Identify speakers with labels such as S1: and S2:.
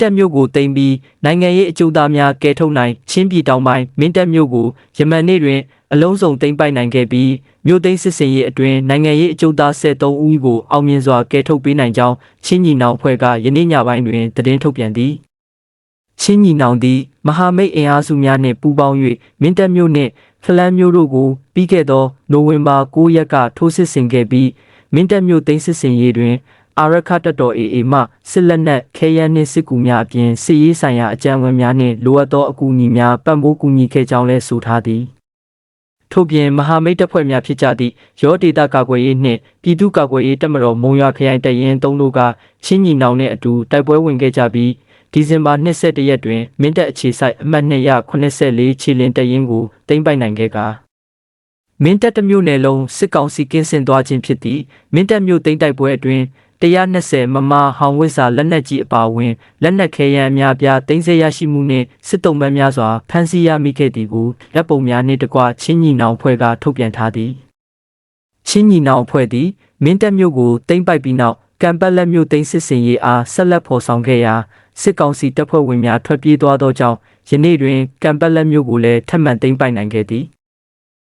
S1: တက်မြို့ကိုတင်ပြီးနိုင်ငံရေးအကျိုးသားများကဲထုတ်နိုင်ချင်းပြည်တောင်ပိုင်းမင်းတပ်မြို့ကိုယမန်နေ့တွင်အလုံးစုံသိမ်းပိုက်နိုင်ခဲ့ပြီးမြို့သိမ်းစစ်စင်ရေးအတွင်းနိုင်ငံရေးအကျိုးသား73ဦးကိုအောင်မြင်စွာကဲထုတ်ပေးနိုင်ကြောင်းချင်းညီနောင်ဖွဲ့ကယနေ့ညပိုင်းတွင်သတင်းထုတ်ပြန်သည်ချင်းညီနောင်သည်မဟာမိတ်အင်အားစုများနှင့်ပူးပေါင်း၍မင်းတပ်မြို့နှင့်ဖလန်းမြို့တို့ကိုပြီးခဲ့သောနိုဝင်ဘာ9ရက်ကထိုးစစ်ဆင်ခဲ့ပြီးမင်းတပ်မြို့သိမ်းစစ်စင်ရေးတွင် အာရခတပ်တော် AA မှစစ်လက်နက်ခဲယမ်းနှင့်စစ်ကူများအပြင်စစ်ရေးဆိုင်ရာအကြံဉာဏ်များနှင့်လိုအပ်သောအကူအညီများပံ့ပိုးကူညီခဲ့ကြောင်းလည်းဆိုထားသည်ထို့ပြင်မဟာမိတ်တပ်ဖွဲ့များဖြစ်ကြသည့်ရောဒေတာကာကွယ်ရေးနှင့်ပြည်သူ့ကာကွယ်ရေးတပ်မတော်မုံရွာခရိုင်တရင်သုံးတို့ကချင်းညီနောင်နှင့်အတူတိုက်ပွဲဝင်ခဲ့ကြပြီးဒီဇင်ဘာ22ရက်တွင်မင်းတပ်အခြေစိုက်အမှတ်284ခြေလင်းတရင်ကိုတင်ပိုက်နိုင်ခဲ့ကာမင်းတပ်တစ်မျိုးနယ်လုံးစစ်ကောင်စီကင်းစင်သွားခြင်းဖြစ်သည့်မင်းတပ်မျိုးသိမ်းတိုက်ပွဲအတွင်း 120မမဟောင်ဝစ်စာလက်နက်ကြီးအပါအဝင်လက်နက်ခဲယမ်းအများပြားသိမ်းဆည်းရရှိမှုနှင့်စစ်တုံးပန်းများစွာဖမ်းဆီးရမိခဲ့သည်ကိုလက်ပုံများနှင့်တကွချင်းညီနောင်ဖွဲ့ကထုတ်ပြန်ထားသည်ချင်းညီနောင်ဖွဲ့သည်မင်းတပ်မျိုးကိုသိမ်းပိုက်ပြီးနောက်ကံပတ်လက်မျိုးသိမ်းစစ်စင်ရေးအားဆက်လက်ဖော်ဆောင်ခဲ့ရာစစ်ကောင်စီတပ်ဖွဲ့ဝင်များထွက်ပြေးသွားသောကြောင့်ယနေ့တွင်ကံပတ်လက်မျိုးကိုလည်းထပ်မံသိမ်းပိုက်နိုင်ခဲ့သည်